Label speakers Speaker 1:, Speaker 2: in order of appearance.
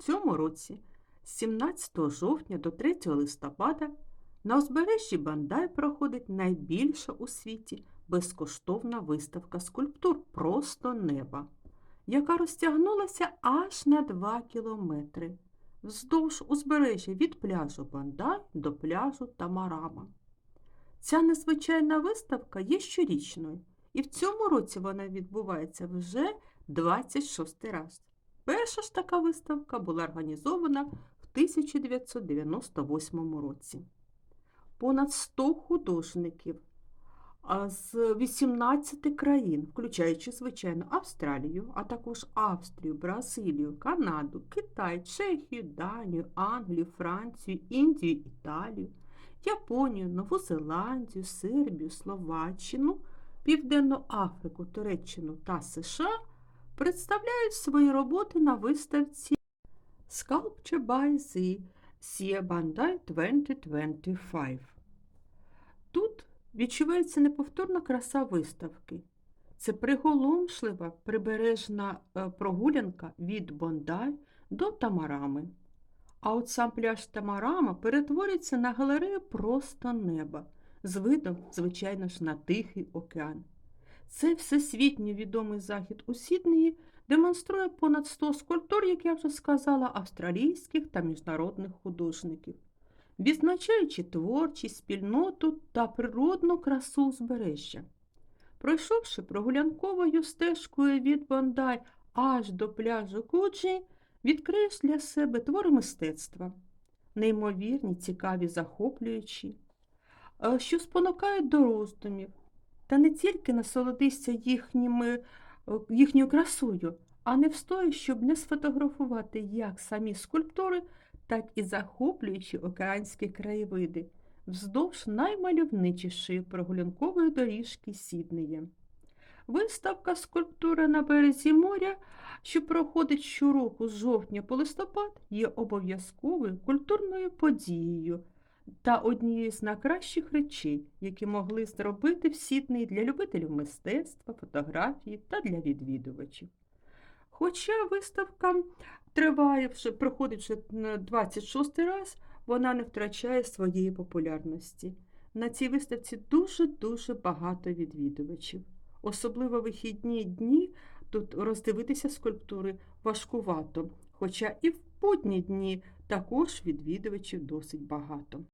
Speaker 1: В цьому році з 17 жовтня до 3 листопада на узбережжі Бандай проходить найбільша у світі безкоштовна виставка скульптур Просто неба, яка розтягнулася аж на 2 кілометри вздовж узбережжя від пляжу Бандай до пляжу Тамарама. Ця незвичайна виставка є щорічною, і в цьому році вона відбувається вже 26 раз. Перша ж така виставка була організована в 1998 році. Понад 100 художників з 18 країн, включаючи, звичайно, Австралію, а також Австрію, Бразилію, Канаду, Китай, Чехію, Данію, Англію, Францію, Індію, Італію, Японію, Нову Зеландію, Сербію, Словаччину, Південну Африку, Туреччину та США представляють свої роботи на виставці Sculpture by the Sia Bandai 2025. Тут відчувається неповторна краса виставки. Це приголомшлива прибережна е, прогулянка від Бондай до Тамарами. А от сам пляж Тамарама перетворюється на галерею просто неба з видом, звичайно ж, на Тихий океан. Цей всесвітньо відомий захід у Сіднеї демонструє понад 100 скульптур, як я вже сказала, австралійських та міжнародних художників, відзначаючи творчість, спільноту та природну красу узбережжя. Пройшовши прогулянковою стежкою від Бондай аж до пляжу Куджі, відкриєш для себе твори мистецтва, неймовірні, цікаві, захоплюючі, е, що спонукають до роздумів, та не тільки насолодишся їхніми, е, їхньою красою, а не встоїш, щоб не сфотографувати як самі скульптури, так і захоплюючі океанські краєвиди вздовж наймальовничішої прогулянкової доріжки Сіднея. Виставка скульптури на березі моря, що проходить щороку з жовтня по листопад, є обов'язковою культурною подією та однією з найкращих речей, які могли зробити в Сіднеї для любителів мистецтва, фотографії та для відвідувачів. Хоча виставка триває проходить вже 26 раз, вона не втрачає своєї популярності. На цій виставці дуже-дуже багато відвідувачів. Особливо вихідні дні тут роздивитися скульптури важкувато, хоча і в будні дні також відвідувачів досить багато.